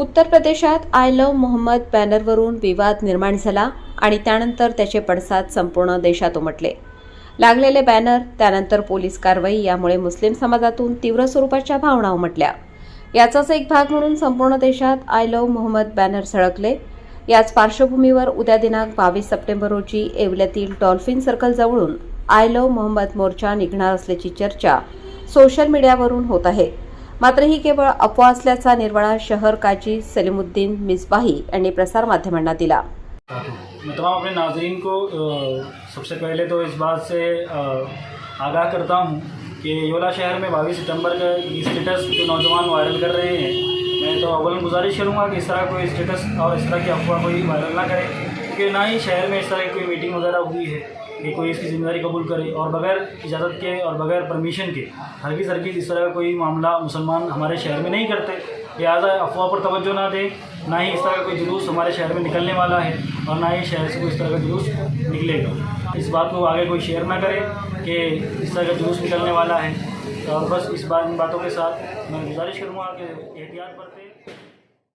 उत्तर प्रदेशात I love Mohammed बॅनरवरून विवाद निर्माण झाला आणि त्यानंतर त्याचे पडसाद संपूर्ण देशात उमटले. लागलेले बॅनर त्यानंतर पोलीस कारवाई यामुळे मुस्लिम समाजातून तीव्र स्वरूपाच्या भावना उमटल्या. याचाच एक भाग म्हणून संपूर्ण देशात आय लव्ह मोहम्मद बॅनर झळकले याच पार्श्वभूमीवर उद्या दिनांक बावीस सप्टेंबर रोजी येवल्यातील डॉल्फिन सर्कल जवळून आय लव्ह मोहम्मद मोर्चा निघणार असल्याची चर्चा सोशल मीडियावरून होत आहे. मात्र ही केवळ अफवा असल्याचा निर्वाळा शहर काजी सलीमुद्दीन मिसबाही यांनी प्रसारमाध्यमांना दिला. मैं तमाम अपने नाजरीन को सबसे पहले तो इस बात से आगाह करता हूँ कि योला शहर में बाईस सितंबर का स्टेटस जो नौजवान वायरल कर रहे हैं मैं तो अवलन गुजारिश करूँगा कि इस तरह कोई स्टेटस और इस तरह की अफवाह कोई वायरल ना करे। क्योंकि ना ही शहर में इस तरह की कोई मीटिंग वगैरह हुई है कि कोई इसकी ज़िम्मेदारी कबूल करे और बगैर इजाज़त के और बगैर परमिशन के हरगिज़ हरगिज़ इस तरह का कोई मामला मुसलमान हमारे शहर में नहीं करते। लिहाजा अफवाह पर तवज्जो ना दें, ना ही इस तरह का कोई जुलूस हमारे शहर में निकलने वाला है और ना ही शहर से कोई इस तरह का जुलूस निकलेगा। इस बात को आगे कोई शेयर ना करे कि इस तरह का जुलूस निकलने वाला है। और बस इस बात इन बातों के साथ मैं गुजारिश करूँगा कि एहतियात बरतें।